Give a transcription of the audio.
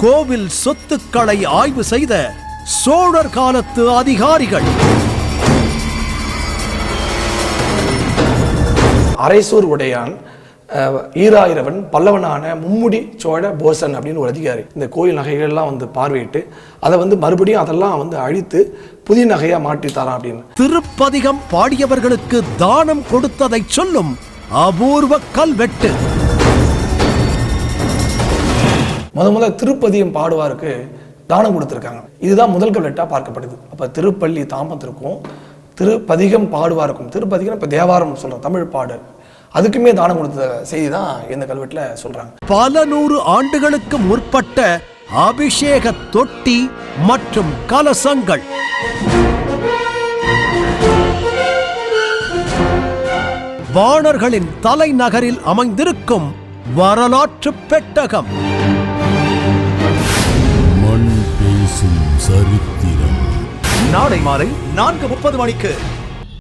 கோவில் சொத்துக்களை ஆய்வு செய்த சோழர் காலத்து அதிகாரிகள். அரைசூர் உடையான் ஈராயிரவன் பல்லவனான மும்முடி சோழ போசன் அப்படின்னு ஒரு அதிகாரி. இந்த கோயில் நகைகள்லாம் வந்து பார்வையிட்டு அதை வந்து மறுபடியும் அதெல்லாம் வந்து அழித்து புதிய நகையாக மாற்றி தரான் அப்படின்னு. திருப்பதிகம் பாடியவர்களுக்கு தானம் கொடுத்ததை சொல்லும் அபூர்வ கல்வெட்டு. முத முத திருப்பதியம் பாடுவாருக்கு தானம் கொடுத்துருக்காங்க. இதுதான் முதல் கல்வெட்டாக பார்க்கப்படுது அப்போ திருப்பள்ளி தாமத்திற்கும் திருப்பதிகம் பாடுவாருக்கும் திருப்பதிகம் இப்போ தேவாரம் சொல்கிறோம் தமிழ் பாடு. அதுக்குமே தானம் கொடுத்த செய்தி தான் இந்த கல்வெட்டில் சொல்கிறாங்க பல நூறு ஆண்டுகளுக்கு முற்பட்ட அபிஷேக தொட்டி மற்றும் கலசங்கள். வாணர்களின் தலைநகரில் அமைந்திருக்கும் வரலாற்று பெட்டகம். சரித்திரம். நாளை மாலை நான்கு முப்பது மணிக்கு